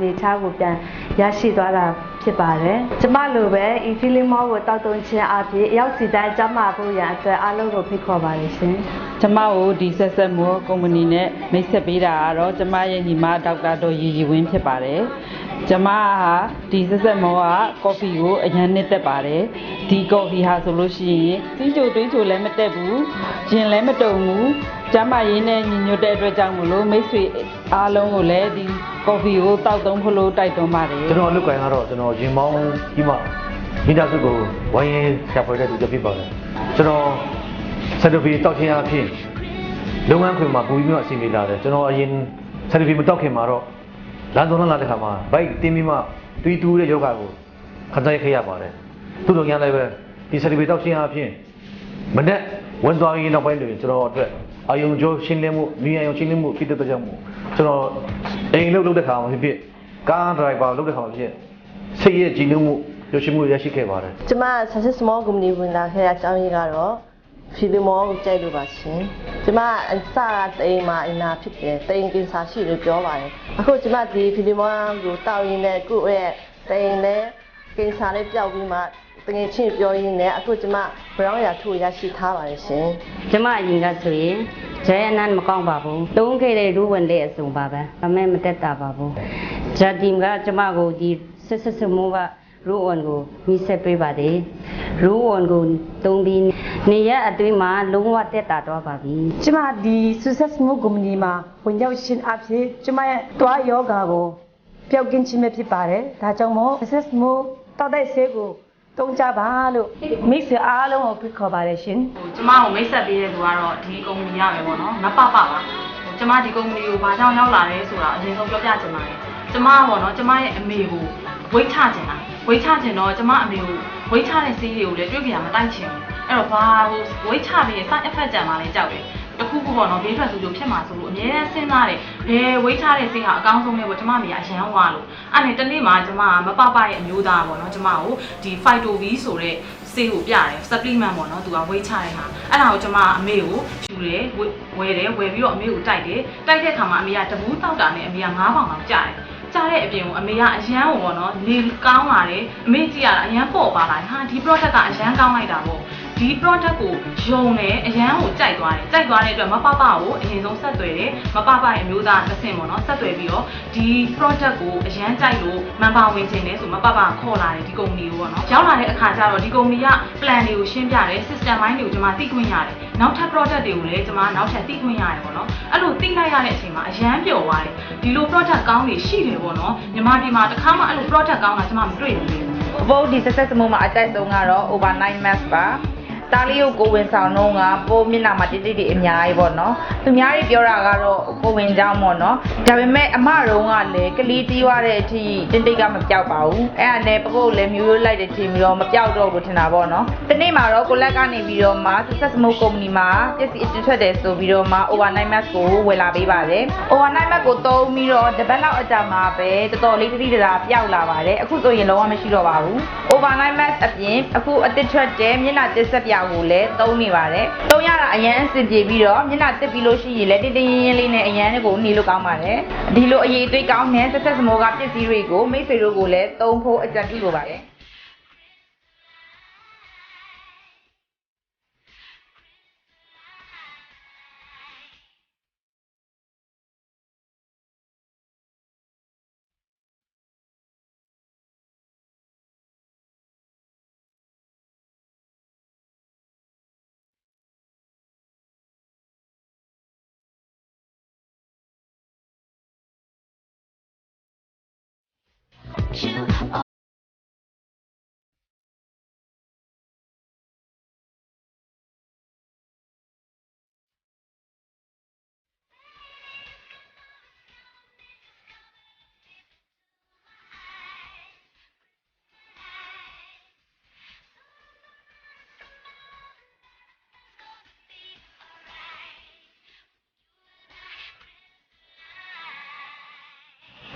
အနေအထားကိုပြန်ရရှိသွားတာဖြစ်ပါတယ်ကျမလိုပဲ e-feeling mall ကိုတောက်တုံခြင်းအပြင်အရောက်စီတိုင်းကျမဖို့ရန်အတွက်အားလုံးကိုဖိတ်ခေါ်ပါတယ်ရှင်ကျမကိုဒီဆက်ဆက်မောကုမ္ပဏီနဲ့မိတ်ဆက်ပေးတာကတော့ကျမရဲ့ညီမဒေါက်တာတော်ရီရီဝင်းဖြစ်ပါတယ်ကျမဟာဒီဆက်ဆက်မောကကော်ဖီကိုအရင်နှစ်သက်ပါတယ်ဒီကော်ဖီဟာဆိုလို့ရှိရင်စီးကြိုတွေးကြိုလည်းမတက်ဘူးရင်လည်းမတုံဘူးကျမရင်းနဲ့ညီညွတ်တဲ့အတွက်ကြောင့်မလို့မိတ်ဆွေအားလုံးကိုလည်းဒီ ကော်ဖီကိုတောက်သုံးဖို့လို့တိုက်တွန်းပါတယ်ကျွန်တော်အလုပ်ကိုင်ကတော့ကျွန်တော်ရင်မောင်းကြီးမှမိသားစုကိုဝိုင်းရင်ရှာဖွေတဲ့သူတစ်ဖြစ်ပါတယ်ကျွန်တော်ဆက်တူဖီတောက်ချင်းအဖြစ်လုပ်ငန်းခွင်မှာပူပြီးမှအစီအမီလာတယ်ကျွန်တော်အရင်ဆက်တူဖီမတောက်ခင်မှာတော့လမ်းဆုံးလမ်းလာတဲ့ခါမှာဘိုက်တင်းပြီးမှတွေးတူးတဲ့ယောဂကိုခံစားရခဲ့ရပါတယ်သူတို့ညာလည်းပဲဒီဆက်တူဖီတောက်ချင်းအဖြစ်မနဲ့ဝန်သွားရင်နောက်ပိုင်းတွေကျွန်တော်အတွက်အယုံကျိုးရှင်းလင်းမှုနေအယုံရှင်းလင်းမှုဖြစ်တဲ့ကြောင့်မို့ ကျွန်တော်အိမ်လုပ်လုပ်တဲ့ခါမှာဖြစ်ဖြစ်ကားဒရိုက်ဘာလုပ်တဲ့ခါမှာဖြစ်စိတ်ရဲ့ကြည်နူးမှုရရှိမှုရရှိခဲ့ပါတယ်ကျမ success small company ဝင်လာခဲ့တဲ့အကြောင်းရင်းကတော့ feeling more ကိုကြိုက်လို့ပါရှင်ကျမအစကတိမ်မှာအနာဖြစ်တယ်တိမ်ကင်ဆာရှိလို့ပြောပါတယ်အခုကျမဒီ feeling more ကိုတောက်ရင်းနဲ့ကိုယ့်ရဲ့တိမ်နဲ့ကင်ဆာလေးပျောက်ပြီးမှတကယ်ချင်းပြောရင်းနဲ့အခုကျမ brown ရာထိုးရရှိထားပါတယ်ရှင်ကျမအရင်ကဆိုရင် ဂျဲအနန်မကောင်းပါဘူးတုံးခဲ့တဲ့ရူဝင်တဲ့အစုံပါပဲအမဲမတက်တာပါဘူးဂျာဒီမ်ကကျမကိုဒီဆစ်ဆစ်ဆမိုးကရူဝင်ကိုမိဆက်ပေးပါတယ်ရူဝင်ကိုတုံးပြီးနေရက်အတွင်းမှာလုံးဝတက်တာတော့ပါပြီကျမဒီ success move company မှာဝင်ရောက်ရှင်အဖြစ်ကျမရဲ့တွားယောဂါကိုပျောက်ကင်းခြင်းပဲဖြစ်ပါတယ်။ဒါကြောင့်မို့ success move တောက်တဲ့ဆေးကို တုံးကြပါလို့မိတ်ဆွေအားလုံးကိုဖိတ်ခေါ်ပါတယ်ရှင်။ဟိုကျမကိုမိတ်ဆက်ပေးတဲ့သူကတော့ဒီကုမ္ပဏီရမယ်ပေါ့နော်မပပပါဟိုကျမဒီကုမ္ပဏီကိုဘာကြောင့်ရောက်လာလဲဆိုတာအရင်ဆုံးပြောပြချင်ပါတယ်ကျမပေါ့နော်ကျမရဲ့အမေကိုဝိတ်ချချင်တာဝိတ်ချချင်တော့ကျမအမေကိုဝိတ်ချတဲ့စီးတွေကိုလည်းတွေ့ကြရမတိုက်ချင်ဘူးအဲ့တော့ဘာဟိုဝိတ်ချပြီးရင် side effect ကြံมาလဲကြောက်တယ် တခုခုပေါ့နော်ဘေးထွက်ဆိုလို့ဖြစ်မှာဆိုလို့အများနဲ့စဉ်းစားတယ်ဘယ်ဝိတ်ချတဲ့ဆေးဟာအကောင်းဆုံးလဲပေါ့ကျမအမေကအရန်ဝါလို့အဲ့နဲ့တနေ့မှကျမကမပပရဲ့အမျိုးသားပေါ့နော်ကျမကိုဒီ Phyto V ဆိုတဲ့ဆေးကိုပြတယ် supplement ပေါ့နော်သူကဝိတ်ချတဲ့ဟာအဲ့ဒါကိုကျွန်မအမေကိုယူတယ်ဝယ်ဝယ်တယ်ဝယ်ပြီးတော့အမေကိုတိုက်တယ်တိုက်တဲ့ခါမှာအမေကတဘူးတောက်တာနဲ့အမေက9ပေါင်လောက်ကြာတယ်ကြားတဲ့အပြင်ကိုအမေကအရန်ကိုပေါ့နော်နေကောင်းလာတယ်အမေကြည့်ရတာအရန်ပေါ့ပါလာတယ်ဟာဒီ product ကအရန်ကောင်းလိုက်တာပေါ့ ဒီ product ကိုယုံတယ်အရန်ကိုကြိုက်သွားတယ်ကြိုက်သွားတဲ့အတွက်မပပကိုအရင်ဆုံးဆက်သွယ်တယ်မပပရဲ့အမျိုးသားတစ်ဆင့်ပေါ့နော်ဆက်သွယ်ပြီးတော့ဒီ product ကိုအရန်ကြိုက်လို့မန်ပါဝင်ခြင်းတယ်ဆိုမပပခေါ်လာတယ်ဒီကုမ္ပဏီကိုပေါ့နော်ရောက်လာတဲ့အခါကျတော့ဒီကုမ္ပဏီက plan တွေကိုရှင်းပြတယ် system ပိုင်းတွေကိုကျွန်မသိခွင့်ရတယ်နောက်ထပ် product တွေကိုလည်းကျွန်မနောက်ထပ်သိခွင့်ရတယ်ပေါ့နော်အဲ့လိုသိလိုက်ရတဲ့အချိန်မှာအရန်ပျော်သွားတယ်ဒီလို product ကောင်းတွေရှိတယ်ပေါ့နော်ညီမဒီမှာတစ်ခါမှအဲ့လို product ကောင်းတာကျွန်မမတွေ့ဘူးလေအပုတ်ဒီ success မို့မှာအကြိုက်ဆုံးကတော့ over 9 max ပါ တားလေးကိုကိုဝင်ဆောင်တော့ကပိုးမျက်နှာမှာတိတိတိအများကြီးပေါ့နော်သူများတွေပြောတာကတော့ကိုဝင်ကြောင်းပေါ့နော်ဒါပေမဲ့အမတုံးကလည်းကလေးတီးွားတဲ့အထိတင်းတိတ်ကမပြောက်ပါဘူးအဲ့ဒါနဲ့ပကုတ်လည်းမျိုးရိုးလိုက်တဲ့ချိန်ပြီးတော့မပြောက်တော့ဘူးထင်တာပေါ့နော်ဒီနေ့မှာတော့ကိုလက်ကနေပြီးတော့မှ success mode company မှာပစ္စည်းအကျထွက်တယ်ဆိုပြီးတော့မှ over 9 max ကိုဝယ်လာပေးပါတယ် over 9 max ကိုသုံးပြီးတော့တပတ်လောက်အကြာမှာပဲတော်တော်လေးတိတိတရာပြောက်လာပါတယ်အခုဆိုရင်လုံးဝမရှိတော့ပါဘူး over 9 max အပြင်အခုအတစ်ထွက်တဲ့မျက်နှာတစ်ဆက်ပြာကိုလည်းသုံးနေပါတယ်သုံးရတာအရန်အဆင်ပြေပြီးတော့မျက်နှာတစ်ပြီးလို့ရှိရင်လည်းတင်းတင်းရင်းရင်းလေးနဲ့အရန်ကိုနေလို့ကောင်းပါတယ်ဒီလိုအရေးသွေးကောင်းတဲ့ success mode ကပစ္စည်းတွေကိုမိတ်ဆွေတို့ကိုလည်းသုံးဖို့အကြံပြုလိုပါတယ် you.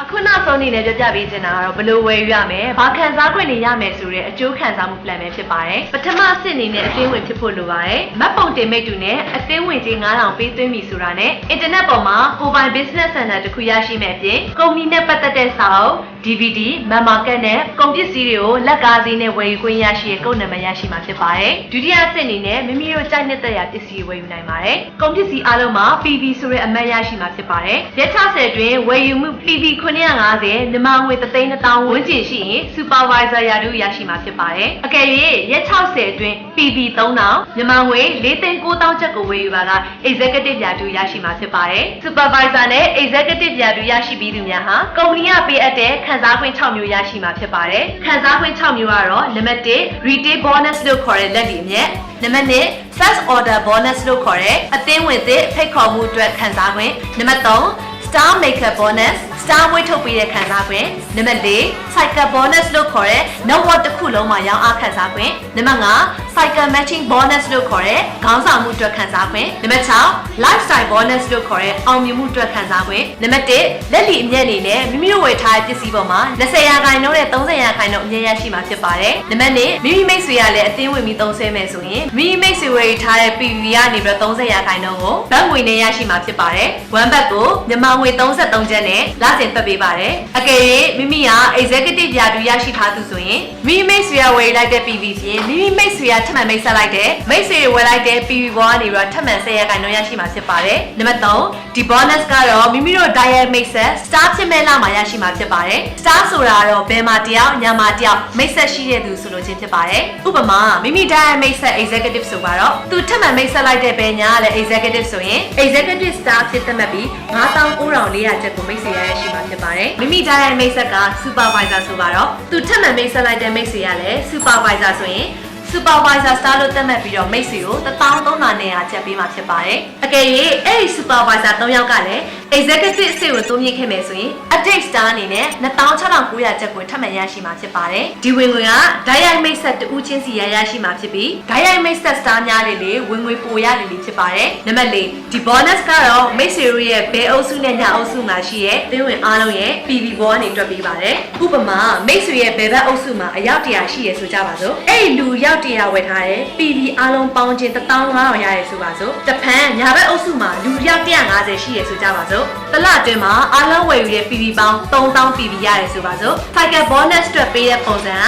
အအခုနောက်ဆုံးအနေနဲ့ပြောပြပေးချင်တာကတော့ဘယ်လိုဝယ်ယူရမယ်။ဘာခံစား권တွေရမယ်ဆိုတဲ့အကျိုးခံစားမှု plan ပဲဖြစ်ပါတယ်။ပထမအဆင့်အနေနဲ့အသေးဝင်ဖြစ်ဖို့လိုပါတယ်။မတ်ပုံတင်မိတ်တူနဲ့အသေးဝင်ကြီး9000ပေးသွင်းပြီဆိုတာနဲ့အင်တာနက်ပေါ်မှာကိုယ်ပိုင် business center တစ်ခုရရှိမယ်အပြင်ကုမ္ပဏီနဲ့ပတ်သက်တဲ့စာအုပ် DVD, Memmarket နဲ့ကုန်ပစ္စည်းတွေကိုလက်ကားဈေးနဲ့ဝယ်ယူခွင့်ရရှိတဲ့ကုတ်နံပါတ်ရရှိမှာဖြစ်ပါတယ်။ဒုတိယအဆင့်အနေနဲ့မိမိတို့ကြိုက်နေတဲ့ရာပစ္စည်းတွေဝယ်ယူနိုင်ပါတယ်။ကုန်ပစ္စည်းအလုံးမှာ PV ဆိုတဲ့အမှတ်ရရှိမှာဖြစ်ပါတယ်။ရက်60အတွင်းဝယ်ယူမှု PV 950မြန်မာငွေ3000ဝန်းကျင်ရှိရင် supervisor ရာထူးရရှိမှာဖြစ်ပါတယ်။အကယ်၍ရက်60အတွင်း PB 3000မြန်မာငွေ4,900ချက်ကိုဝယ်ယူပါက executive ရာထူးရရှိမှာဖြစ်ပါတယ်။ supervisor နဲ့ executive ရာထူးရရှိပြီးသူများဟာကုမ္ပဏီကပေးအပ်တဲ့ခံစားခွင့်6မျိုးရရှိမှာဖြစ်ပါတယ်။ခံစားခွင့်6မျိုးကတော့နံပါတ်1 retail bonus လို့ခေါ်တဲ့လက်လီအမြတ်နံပါတ်2 first order bonus လို့ခေါ်တဲ့အသင်းဝင်သစ်ဖိတ်ခေါ်မှုအတွက်ခံစားခွင့်နံပါတ်3 star maker bonus Star ဝေးထုတ်ပေးတဲ့ခံစားခွင့်နံပါတ်၄ Cycle Bonus လို့ခေါ်တဲ့ network တစ်ခုလုံးမှာရောင်းအားခံစားခွင့်နံပါတ်၅ Cycle Matching Bonus လို့ခေါ်တဲ့ခေါင်းဆောင်မှုအတွက်ခံစားခွင့်နံပါတ်6 Lifestyle Bonus လို့ခေါ်တဲ့အောင်မြင်မှုအတွက်ခံစားခွင့်နံပါတ်1လက်လီအမြတ်အနေနဲ့မိမိတို့ဝယ်ထားတဲ့ပစ္စည်းပေါ်မှာ20ရာခိုင်နှုန်းနဲ့30ရာခိုင်နှုန်းအမြတ်ရရှိမှာဖြစ်ပါတယ်နံပါတ်2မိမိမိတ်ဆွေကလည်းအသင်းဝင်ပြီးသုံးဆဲမယ်ဆိုရင်မိမိမိတ်ဆွေဝယ်ထားတဲ့ PV ကနေပြီးတော့30ရာခိုင်နှုန်းကိုဘတ်ငွေနဲ့ရရှိမှာဖြစ်ပါတယ်ဝမ်ဘတ်ကိုမြန်မာငွေ33ကျပ်နဲ့လာစဉ်ပတ်ပေးပါတယ်အကယ်၍မိမိက executive ရာထူးရရှိထားသူဆိုရင်မိမိမိတ်ဆွေရဝယ်လိုက်တဲ့ PV ဖြင့်မိမိမိတ်ဆွေရထပ်မံမိတ်ဆက်လိုက်တဲ့မိတ်ဆွေဝယ်လိုက်တဲ့ PV ဘောကနေပြီးတော့ထပ်မံ10ရာခိုင်နှုန်းရရှိမှာဖြစ်ပါတယ်နံပါတ်3ဒီ bonus ကတော့မိမိတို့ diet မိတ်ဆက် star ဖြစ်မဲ့လောက်မှာရရှိမှာဖြစ်ပါတယ် star ဆိုတာကတော့ဘယ်မှာတယောက်ညမှာတယောက်မိတ်ဆက်ရှိတဲ့သူဆိုလို့ချင်းဖြစ်ပါတယ်ဥပမာမိမိ diet မိတ်ဆက် executive ဆိုတော့သူထပ်မံမိတ်ဆက်လိုက်တဲ့ဘယ်ညာလဲ executive ဆိုရင် executive star ဖြစ်သတ်မှတ်ပြီး99,400ကျပ်ကိုမိတ်ဆွေရရရှိမှာဖြစ်ပါတယ်မိမိ diet မိတ်ဆက်က supervisor ဆိုတော့သူထပ်မံမိတ်ဆက်လိုက်တဲ့မိတ်ဆွေရလဲ supervisor ဆိုရင် supervisor star လို့သတ်မှတ်ပြီးတော့မိတ်ဆွေကို13000နဲ့ရာချက်ပေးမှာဖြစ်ပါတယ်။အကယ်၍အဲ့ဒီ supervisor 3ယောက်ကလည်း executive အဆင့်ကိုသုံးမြင့်ခဲ့မယ်ဆိုရင် update star အနေနဲ့16900ချက်ကိုထပ်မံရရှိမှာဖြစ်ပါတယ်။ဒီဝင်ငွေကဓာတ်ရိုက်မိတ်ဆက်တူးချင်းစီရရရှိမှာဖြစ်ပြီးဓာတ်ရိုက်မိတ်ဆက် star များလေးလေးဝင်ငွေပိုရလေးလေးဖြစ်ပါတယ်။နံပါတ်၄ဒီ bonus ကတော့မိတ်ဆွေတို့ရဲ့ဘဲအုပ်စုနဲ့ညအုပ်စုမှာရှိတဲ့သင်းဝင်အားလုံးရဲ့ PV ဘောကနေတွက်ပေးပါတယ်။ဥပမာမိတ်ဆွေရဲ့ဘဲဘက်အုပ်စုမှာအယောက်100ရှိရဆိုကြပါစို့။အဲ့ဒီလူယောက်100ဝယ်ထားတယ် PV အားလုံးပေါင်းခြင်း15000ရရဲဆိုပါစို့။တဖန်ညာဘက်အုပ်စုမှာလူယောက်150ရှိရဆိုကြပါစို့။တစ်လအတွင်းမှာအားလုံးဝယ်ယူတဲ့ PV ပေါင်း3000 PV ရရဲဆိုပါစို့။ Tiger bonus အတွက်ပေးတဲ့ပုံစံက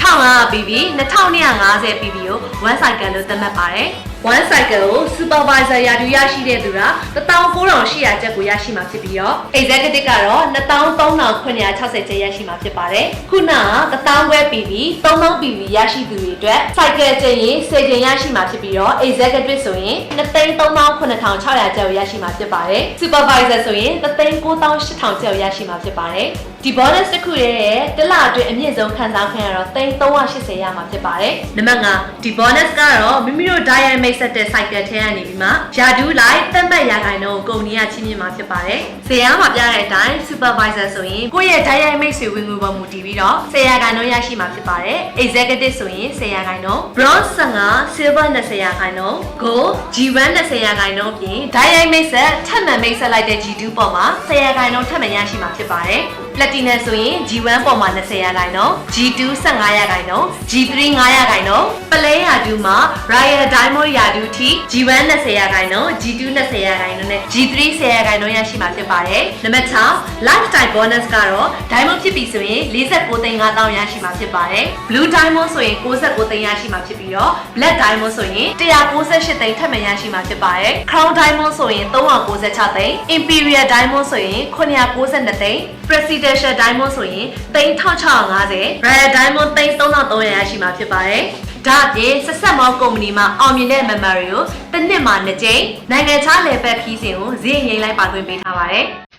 1500 PV 2250 PV ကို one cycle လို့သတ်မှတ်ပါတယ်။ one cycle ကို supervisor ရာထူးရရှိတဲ့သူက19800ကျပ်ကိုရရှိမှာဖြစ်ပြီးတော့ executive ကတော့13960ကျပ်ရရှိမှာဖြစ်ပါတယ်။ခုနက1000ခွဲ PV 3000 PV ရရှိသူတွေအတွက် cycle ကျရင်10ကျင်ရရှိမှာဖြစ်ပြီးတော့ executive ဆိုရင်2396000ကျပ်ကိုရရှိမှာဖြစ်ပါတယ်။ supervisor ဆိုရင်39800ကျပ်ကိုရရှိမှာဖြစ်ပါတယ်။ဒီ bonus တစ်ခုရဲ့တစ်လအတွင်းအမြင့်ဆုံးခံစား권ကတော့380ရမှာဖြစ်ပါတယ်။နံပါတ်5ဒီ bonus ကတော့မိမိတို့ diet မိတ်ဆက်တဲ့ cycle ထဲကနေပြီးမှယာဒူးလိုက်သတ်မှတ်ရာခိုင်နှုန်းကိုကုမ္ပဏီကချင်းမြင်မှာဖြစ်ပါတယ်။ဇေယျမှာပြတဲ့အတိုင်း supervisor ဆိုရင်ကိုယ့်ရဲ့ diet မိတ်ဆွေဝင်ငွေပေါ်မူတည်ပြီးတော့10ရာခိုင်နှုန်းရရှိမှာဖြစ်ပါတယ်။ executive ဆိုရင်10ရာခိုင်နှုန်း bronze 15 silver 20ရာခိုင်နှုန်း gold G1 20ရာခိုင်နှုန်းပြင် diet မိတ်ဆက်ထပ်မံမိတ်ဆက်လိုက်တဲ့ G2 ပေါ်မှာ10ရာခိုင်နှုန်းထပ်မံရရှိမှာဖြစ်ပါတယ်။ platinum ဆိုရင် G1 ပေါ်မှာ20ရာခိုင်နှုန်း G2 15ရာခိုင်နှုန်း G3 9ရာခိုင်နှုန်းပလဲရာဒူးမှာ Royal Diamond ရာဒူးထိ G1 20ရာခိုင်နှုန်း G2 20ရာခိုင်နှုန်းနဲ့ G3 10ရာခိုင်နှုန်းရရှိမှာဖြစ်ပါတယ်နံပါတ်6 lifetime bonus ကတော့ Diamond ဖြစ်ပြီဆိုရင်49သိန်း5000ရရှိမှာဖြစ်ပါတယ် Blue Diamond ဆိုရင်69သိန်းရရှိမှာဖြစ်ပြီးတော့ Black Diamond ဆိုရင်198သိန်းထပ်မံရရှိမှာဖြစ်ပါတယ် Crown Diamond ဆိုရင်396သိန်း Imperial Diamond ဆိုရင်992သိန်း Presidential Diamond ဆိုရင်3650 Royal Diamond 3300ရရှိမှာဖြစ်ပါတယ်ဒါအပြင်ဆက်ဆက်မောကုမ္ပဏီမှာအောင်မြင်တဲ့ memory ကိုတစ်နှစ်မှာနှစ်ကြိမ်နိုင်ငံခြားလေပတ်ခီးစဉ်ကိုဈေးငိမ့်လိုက်ပါခွင့်ပေးထားပါတယ်။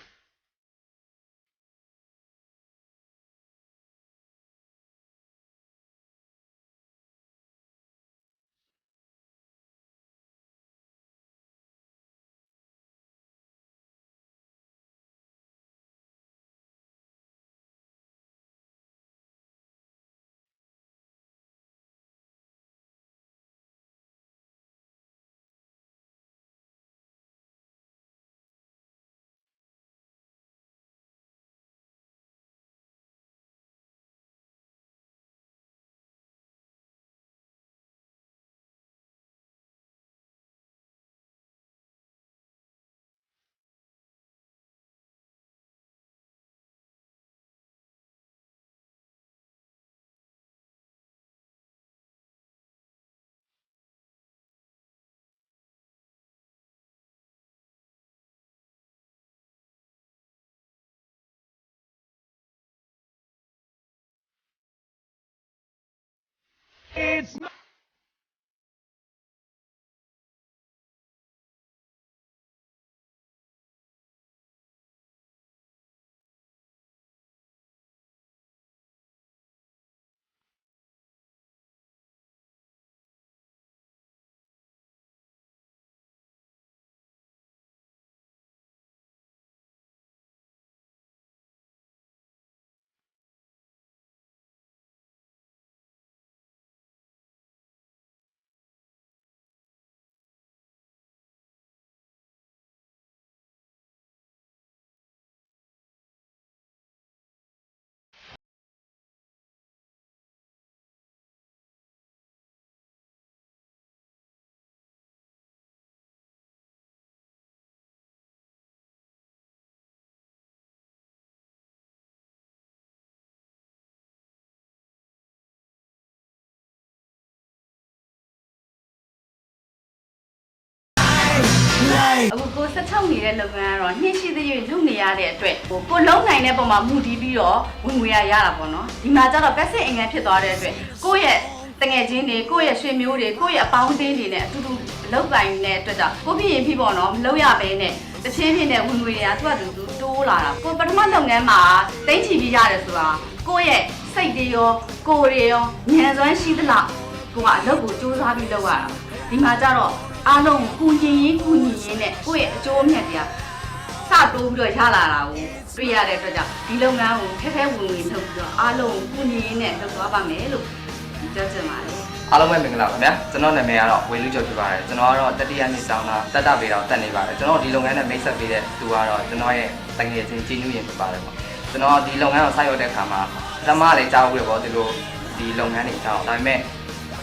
It's not. အခုကို16နေတဲ့လုပ်ငန်းကတော့နှင်းရှိသေး၍လုပ်နေရတဲ့အတွက်ဟိုကိုလုံးနိုင်တဲ့ပုံမှာမူတည်ပြီးတော့ဝင်ငွေရရတာပေါ့နော်ဒီမှာကျတော့ passive income ဖြစ်သွားတဲ့အတွက်ကိုယ့်ရဲ့တငယ်ချင်းတွေကိုယ့်ရဲ့ရွှေမျိုးတွေကိုယ့်ရဲ့အပေါင်းအသင်းတွေနဲ့အတူတူလောက်ကိုင်းနေတဲ့အတွက်ကြောင့်ကိုဖြစ်ရင်ဖြစ်ပေါ့နော်မလုပ်ရဘဲနဲ့တဖြည်းဖြည်းနဲ့ဝင်ငွေတွေကသူ့အတူတူတိုးလာတာကိုပထမလုပ်ငန်းမှာတိမ့်ချီပြီးရတယ်ဆိုတာကိုယ့်ရဲ့စိတ်တွေရောကိုယ်တွေရောဉာဏ်စွမ်းရှိသလားကိုကအလုပ်ကိုစူးစမ်းပြီးလုပ်ရတာဒီမှာကျတော့ အားလုံးကုညီရင်ကုညီရင်းနဲ့ကိုယ့်ရဲ့အကျိုးအမြတ်တွေကစတိုးပြီးတော့ရလာတာကိုတွေ့ရတဲ့အတွက်ကြောင့်ဒီလုပ်ငန်းကိုခဲခဲဝင်ဝင်လုပ်ပြီးတော့အားလုံးကုညီရင်းနဲ့လုပ်သွားပါမယ်လို့ပြောချင်ပါတယ်အားလုံးပဲမင်္ဂလာပါဗျာကျွန်တော်နာမည်ကတော့ဝေလူကျော်ဖြစ်ပါတယ်ကျွန်တော်ကတော့တတိယနှစ်ကျောင်းသားတက်တာပေတော်တက်နေပါတယ်ကျွန်တော်ဒီလုပ်ငန်းနဲ့မိတ်ဆက်ပေးတဲ့သူကတော့ကျွန်တော်ရဲ့တငယ်ချင်းကြီးနူးရင်ဖြစ်ပါတယ်ပေါ့ကျွန်တော်ဒီလုပ်ငန်းကိုဆက်ရောက်တဲ့အခါမှာပထမလေးကြားဘူးလေပေါ့ဒီလိုဒီလုပ်ငန်းတွေကြောင်းဒါပေမဲ့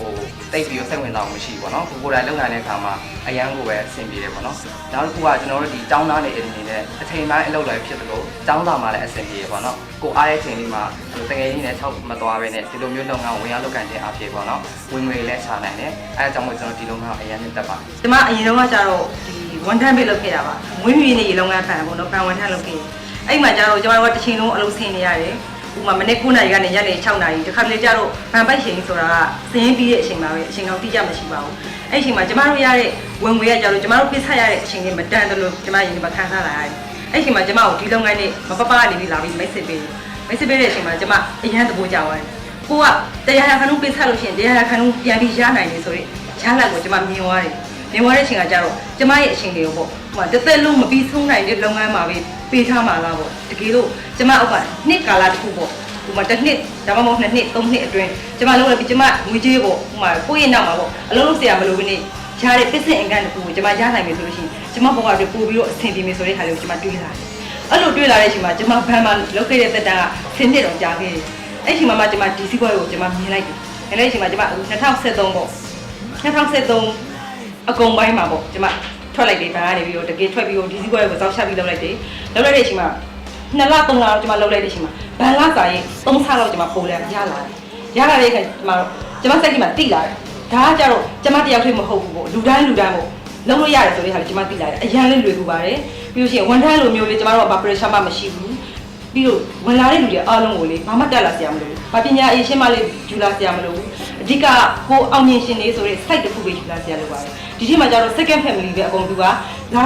ဟိုတိတ်ပြီးတော့စိတ်ဝင်စားမှုမရှိဘူးပေါ့နော်ကိုကိုယ်တိုင်လုပ်နိုင်တဲ့အခါမှာအရန်ကိုပဲအဆင်ပြေတယ်ပေါ့နော်နောက်တစ်ခုကကျွန်တော်တို့ဒီကျောင်းသားနေအနေနဲ့အချိန်တိုင်းအလုပ်လည်းဖြစ်သလိုကျောင်းသားမှာလည်းအဆင်ပြေရပေါ့နော်ကိုအားတဲ့ချိန်လေးမှာတကယ်ကြီးနဲ့၆မသွားပဲနဲ့ဒီလိုမျိုးလုပ်ငန်းကိုဝင်ရောက်လုပ်ကိုင်ခြင်းအဖြစ်ပေါ့နော်ဝင်ငွေလည်းချနိုင်တယ်အဲအကြောင်းမို့ကျွန်တော်ဒီလုပ်ငန်းကိုအရန်နဲ့တက်ပါတယ်ကျမအရင်တော့ကကျတော့ဒီဝန်ထမ်းပဲလုပ်ခဲ့တာပါမွေးမြူရေးနေရေလုပ်ငန်းဖန်ပေါ့နော်ဖန်ဝန်ထမ်းလုပ်ခဲ့အဲ့မှာကျတော့ကျမတို့ကတစ်ချိန်လုံးအလုပ်ဆင်းနေရတယ် ဥပမာမနေ့9နာရီကနေညနေ6နာရီတစ်ခါတလေကျတော့ဗန်ပိုက်ချိန်ဆိုတာကစင်းပြီးတဲ့အချိန်မှာပဲအချိန်တော့တိကျမရှိပါဘူးအဲ့အချိန်မှာကျမတို့ရတဲ့ဝင်ငွေကကျတော့ကျမတို့ပေးဆက်ရတဲ့အချိန်ကြီးမတန်တယ်လို့ကျမရင်ဒီမှာခံစားလာရတယ်အဲ့အချိန်မှာကျမကိုဒီလုပ်ငန်းနဲ့မပပကနေပြီးလာပြီးမိတ်ဆက်ပေးတယ်မိတ်ဆက်ပေးတဲ့အချိန်မှာကျမအရန်သဘောကျသွားတယ်ကိုကတရားရခဏုပေးဆက်လို့ရှိရင်တရားရခဏုပြန်ပြီးရနိုင်တယ်ဆိုတော့ရလာကိုကျမမြင်သွားတယ် မြင်သွားတဲ့အချိန်ကကျတော့ကျမရဲ့အချိန်တွေကိုပေါ့ဟိုမှာတစ်သက်လုံးမပြီးဆုံးနိုင်တဲ့လုပ်ငန်းမှာပဲပေးထားမှာလားပေါ့တကယ်လို့ကျမအောက်ကနှစ်ကာလတစ်ခုပေါ့ဟိုမှာတစ်နှစ်ဒါမှမဟုတ်နှစ်နှစ်သုံးနှစ်အတွင်းကျမလုံးလိုက်ပြီးကျမငွေကြေးပေါ့ဟိုမှာကိုယ့်ရဲ့နောက်မှာပေါ့အလုံးလုံးဆရာမလို့ဘဲနဲ့ရတဲ့ပစ္စည်းအင်ကန်တစ်ခုကိုကျမရနိုင်ပြီဆိုလို့ရှိရင်ကျမဘဝတွေပို့ပြီးတော့အဆင်ပြေမယ်ဆိုတဲ့ဟာလေးကိုကျမတွေးလာတယ်အဲ့လိုတွေးလာတဲ့အချိန်မှာကျမဘန်မှာလုပ်ခဲ့တဲ့တက်တန်းကဆင်းနှစ်တော့ကြာခဲ့တယ်အဲ့ဒီမှာမှကျမဒီစီးပွားရေးကိုကျမမြင်လိုက်တယ်မြင်လိုက်တဲ့အချိန်မှာကျမ2013ပေါ့2013 အကုန်ပိုင်းမှာပေါ့ကျမထွက်လိုက်တယ်ဗန်ကနေပြီးတော့တကယ်ထွက်ပြီးတော့ဒီစီးပွားရေးကိုစောက်ချက်ပြီးလုပ်လိုက်တယ်လုပ်လိုက်တဲ့အချိန်မှာနှစ်လသုံးလတော့ကျမလုပ်လိုက်တဲ့အချိန်မှာဘန်လာစာရင်သုံးဆလောက်ကျမပို့လိုက်ရလာတယ်ရလာတဲ့အခါကျမတော့ကျမစိတ်ကြီးမှာတိလာတယ်ဒါကကြတော့ကျမတယောက်တည်းမဟုတ်ဘူးပေါ့လူတိုင်းလူတိုင်းပေါ့လုံးလို့ရတယ်ဆိုတဲ့ဟာကိုကျမသိလာတယ်အရန်လေးလွယ်ကူပါတယ်ပြီးလို့ရှိရင်ဝန်ထမ်းလိုမျိုးလေးကျမတို့ကဘာ pressure မှမရှိဘူးပြီးတော့ဝင်လာတဲ့လူတွေအားလုံးကိုလေဘာမှတက်လာစရာမလိုဘူး။ဘာပညာအရေးရှင်းမှလေးယူလာစရာမလိုဘူး။အဓိကကိုအောင်မြင်ရှင်လေးဆိုတဲ့ site တစ်ခုပဲယူလာစရာလိုပါတယ်။ ဒီချိန်မှာကျတော့ second family ပဲအကုန်သူကလာ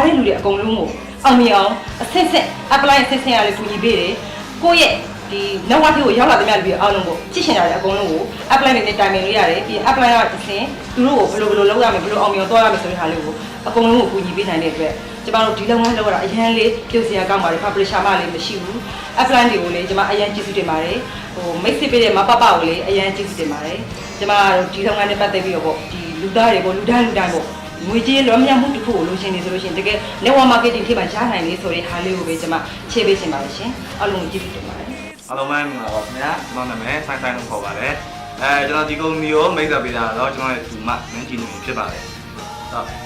တဲ့လူတွေအကုန်လုံးကိုအောင်မြင်အောင်အဆင့်ဆင့် apply အဆင့်ဆင့်ရလေးကူညီပေးတယ်။ကိုယ့်ရဲ့ဒီနောက်ဝတ်ကိုရောက်လာတဲ့မြတ်လူတွေအားလုံးကိုကြည့်ချင်ကြတဲ့အကုန်လုံးကို apply နဲ့တိုင်ပင်လို့ရတယ်ပြီး apply ကတစ်ဆင့်သူတို့ကိုဘယ်လိုဘယ်လိုလုပ်ရမလဲဘယ်လိုအောင်မြင်သွားရမလဲဆိုတဲ့ဟာလေးကိုအကုန်လုံးကိုကူညီပေးနိုင်တဲ့အတွက်ကျမတို့ဒီလုပ်ငန်းလုပ်ရတာအရန်လေးပြုတ်စရာကောင်းပါတယ် publisher မှလည်းမရှိဘူး apply တွေကိုလည်းကျမအရန်ကျေးဇူးတင်ပါတယ်ဟိုမိတ်ဆွေပေးတဲ့မပပကိုလည်းအရန်ကျေးဇူးတင်ပါတယ်ကျမတို့ဒီလုပ်ငန်းနဲ့ပတ်သက်ပြီးတော့ပေါ့ဒီလူသားတွေပေါ့လူတိုင်းလူတိုင်းပေါ့ ငွေကြေးလွှမ်းမြောက်မှုတစ်ခုကိုလိုချင်နေဆိုလို့ရှိရင်တကယ် network marketing ဖြစ်မှာရှားနိုင်လေဆိုတဲ့ဟာလေးကိုပဲကျမချေပေးချင်ပါတယ်ရှင်အားလုံးကိုကျေးဇူးတင်ပါတယ်အားလုံးပဲမင်္ဂလာပါခင်ဗျာကျွန်တော်နာမည်ဆိုင်းဆိုင်းလို့ခေါ်ပါတယ်အဲကျွန်တော်ဒီကုမ္ပဏီကိုမိတ်ဆက်ပေးတာတော့ကျွန်တော်ရဲ့သူမမင်းကြီးနေဖြစ်ပါတယ်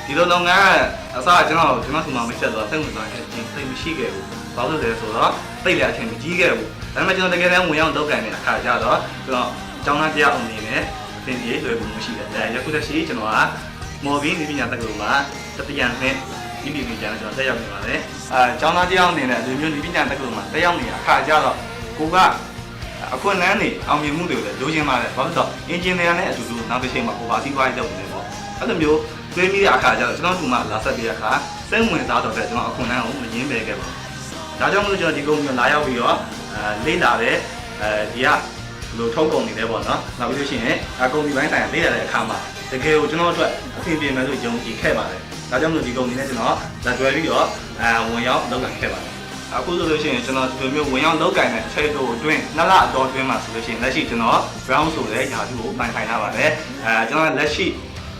ဒီလိုလုပ်ငန်းအစကျွန်တော်ကျွန်တော်သူမမိတ်ဆက်တော့စိတ်ဝင်စားခြင်းစိတ်မရှိခဲ့ဘူးဘာလို့လဲဆိုတော့တိတ်လည်းအချိန်မကြီးခဲ့ဘူးဒါပေမဲ့ကျွန်တော်တကယ်တမ်းဝင်ရောက်လုပ်ကန်တဲ့အခါကျတော့ကျွန်တော်ကျောင်းသားတရားအနေနဲ့သင်ပြေလွယ်ဘူးမရှိတယ်အဲယခုတည်းရှိကျွန်တော်က မော်ဘီနီပညာတက္ကသိုလ်မှာတတိယနှစ်ဒီဒီပညာနဲ့ကျွန်တော်တက်ရောက်နေပါတယ်အဲကျောင်းသားတရားအနေနဲ့ဒီမျိုးနီပညာတက္ကသိုလ်မှာတက်ရောက်နေတဲ့အခါကျတော့ကိုကအခွင့်အလမ်းတွေအောင်မြင်မှုတွေကိုလည်းလိုချင်ပါတယ်ဘာလို့လဲဆိုတော့အင်ဂျင်နီယာနဲ့အတူတူနောက်တစ်ချိန်မှာ over စီးပွားရေးလုပ်နေတယ်ပေါ့အဲ့လိုမျိုးတွေးမိတဲ့အခါကျတော့ကျွန်တော်ဒီမှာလာဆက်ပြီးတဲ့အခါစိတ်ဝင်စားတော့တဲ့ကျွန်တော်အခွင့်အလမ်းကိုမရင်းပဲခဲ့ပါဒါကြောင့်မလို့ကျွန်တော်ဒီကုမ္ပဏီကိုလာရောက်ပြီးတော့အဲလေ့လာတဲ့အဲဒီကလိုထုတ်ကုန်နေတယ်ပေါ့နော်နောက်ပြီးလို့ရှိရင်အကုမ္ပဏီပိုင်းဆိုင်ရာလေ့လာတဲ့အခါမှာ တကယ်ကိုကျွန်တော်အတွက်အဆင်ပြေမယ်လို့ယုံကြည်ခဲ့ပါတယ်ဒါကြောင့်မလို့ဒီကုမ္ပဏီနဲ့ကျွန်တော်လက်တွဲပြီးတော့အဲဝင်ရောက်လုပ်ကိုင်ခဲ့ပါတယ်အခုဆိုလို့ရှိရင်ကျွန်တော်ဒီလိုမျိုးဝင်ရောက်လုပ်ကိုင်တဲ့အချိန်တိုအတွင်းနှစ်လအတော်အတွင်းမှာဆိုလို့ရှိရင်လက်ရှိကျွန်တော် brown ဆိုတဲ့ယာတူကိုပိုင်ဆိုင်ထားပါတယ်အဲကျွန်တော်လက်ရှိ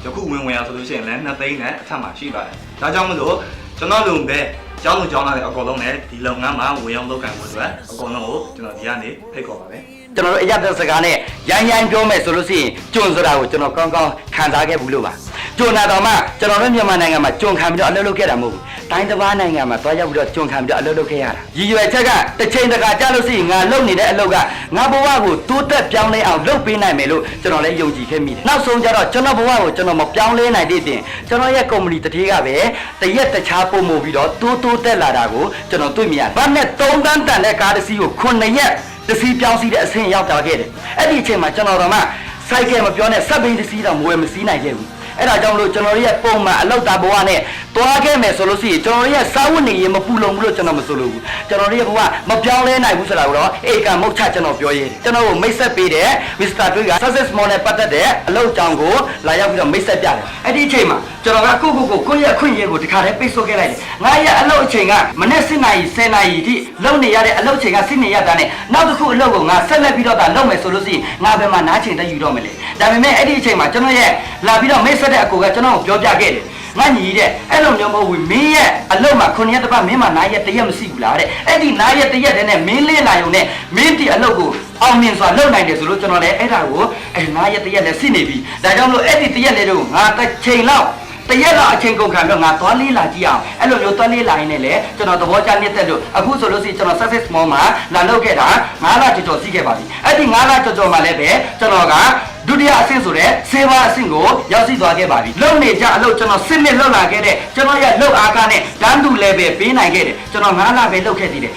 ယခုဝင်ဝင်ရဆိုလို့ရှိရင်လည်း2သိန်းနဲ့အထက်မှာရှိပါတယ်ဒါကြောင့်မလို့ကျွန်တော်လုံပဲကျောင်းသူကျောင်းသားတွေအကုန်လုံးနဲ့ဒီလုပ်ငန်းမှာဝင်ရောက်လုပ်ကိုင်ဖို့အတွက်အကုန်လုံးကိုကျွန်တော်ဒီကနေဖိတ်ခေါ်ပါတယ် ကျွန်တော်တို့အရသက်စကားနဲ့ရိုင်းရိုင်းပြောမယ်ဆိုလို့ရှိရင်ကျွန်းဆိုတာကိုကျွန်တော်ကောင်းကောင်းခံစားခဲ့ဘူးလို့ပါကျွန်းနာတော်မှကျွန်တော်တို့မြန်မာနိုင်ငံမှာကျွန်းခံပြီးတော့အလုပ်လုပ်ခဲ့တာမဟုတ်ဘူးတိုင်းတစ်ပါးနိုင်ငံမှာသွားရောက်ပြီးတော့ကျွန်းခံပြီးတော့အလုပ်လုပ်ခဲ့ရတာရည်ရွယ်ချက်ကတစ်ချိန်တခါကြားလို့ရှိရင်ငါလုပ်နေတဲ့အလုပ်ကငါဘဝကိုတိုးတက်ပြောင်းလဲအောင်လုပ်ပေးနိုင်မယ်လို့ကျွန်တော်လည်းယုံကြည်ခဲ့မိတယ်နောက်ဆုံးကျတော့ကျွန်တော်ဘဝကိုကျွန်တော်မပြောင်းလဲနိုင်တဲ့အပြင်ကျွန်တော်ရဲ့ကုမ္ပဏီတစ်ထေးကပဲတရက်တခြားပုံမှုပြီးတော့တိုးတိုးတက်လာတာကိုကျွန်တော်တွေ့မြင်ရတယ်ဘာနဲ့၃တန်းတန်တဲ့ကားတစ်စီးကို9ရက် တစီပြောင်းစီတဲ့အဆင့်ရောက်တာခဲ့တယ်အဲ့ဒီအချိန်မှာကျွန်တော်တို့ကစိုက်ကဲမပြောနဲ့စက်ဘိန်းတစီတော့မဝယ်မစီးနိုင်ခဲ့ဘူး အဲ့ဒါကြောင့်မလို့ကျွန်တော်တို့ရဲ့ပုံမှန်အလောက်တာဘဝနဲ့တွားခဲ့မယ်ဆိုလို့ရှိရင်ကျွန်တော်တို့ရဲ့စာဝတ်နေရင်မပူလုံဘူးလို့ကျွန်တော်မဆိုလို့ဘူးကျွန်တော်တို့ရဲ့ဘဝမပြောင်းလဲနိုင်ဘူးဆိုတာကိုတော့အေကံမုတ်ချကျွန်တော်ပြောရဲတယ်ကျွန်တော်ကိုမိတ်ဆက်ပေးတဲ့ Mr. တွေးက Success Small နဲ့ပတ်သက်တဲ့အလောက်ကြောင်ကိုလာရောက်ပြီးတော့မိတ်ဆက်ပြတယ်အဲ့ဒီအချိန်မှာကျွန်တော်ကကိုကိုကိုကိုယ့်ရဲ့အခွင့်အရေးကိုတခါတည်းပိတ်ဆို့ခဲ့လိုက်တယ်ငါရဲ့အလောက်အချိန်ကမနေ့7နာရီ10နာရီအထိလုံနေရတဲ့အလောက်အချိန်က7နေရတာနဲ့နောက်တစ်ခုအလောက်ကိုငါဆက်လက်ပြီးတော့ဒါလုပ်မယ်ဆိုလို့ရှိရင်ငါဘယ်မှာနားချိန်တက်ယူတော့မလဲဒါပေမဲ့အဲ့ဒီအချိန်မှာကျွန်တော်ရဲ့လာပြီးတော့မိတ်ဆက်တဲ့အကိုကကျွန်တော်ကိုပြောပြခဲ့တယ်ငါညီတဲ့အဲ့လိုမျိုးမဟုတ်ဘူးမင်းရဲ့အလုပ်မှာခုနှစ်ရက်တစ်ပတ်မင်းမှာနားရက်တစ်ရက်မရှိဘူးလားတဲ့အဲ့ဒီနားရက်တစ်ရက်တည်းနဲ့မင်းလေးလာရုံနဲ့မင်းဒီအလုပ်ကိုအောင်မြင်စွာလုပ်နိုင်တယ်ဆိုလို့ကျွန်တော်လည်းအဲ့ဒါကိုအဲ့နားရက်တစ်ရက်လည်းစစ်နေပြီဒါကြောင့်မလို့အဲ့ဒီတစ်ရက်လေးတို့ငါတစ်ချိန်လောက်တရက်လောက်အချိန်ကုန်ခံတော့ငါသွားလေးလာကြည့်အောင်အဲ့လိုမျိုးသွားလေးလာရင်းနဲ့လေကျွန်တော်သဘောကျနေတဲ့လို့အခုဆိုလို့ရှိရင်ကျွန်တော် success small မှာလာလုပ်ခဲ့တာ9လကျော်ကျော်စီးခဲ့ပါပြီအဲ့ဒီ9လကျော်ကျော်မှာလည်းပဲကျွန်တော်က ဒုတိယအဆင့်ဆိုတဲ့စေဝါအဆင့်ကိုရောက်ရှိသွားခဲ့ပါပြီလုံနေကြအလုပ်ကျွန်တော်စစ်နှစ်လောက်လာခဲ့တဲ့ကျွန်တော်ရဲ့လှုပ်အားကားနဲ့တန်းတူ level ပေးနိုင်ခဲ့တယ်ကျွန်တော်9လပဲလုပ်ခဲ့သေးတယ်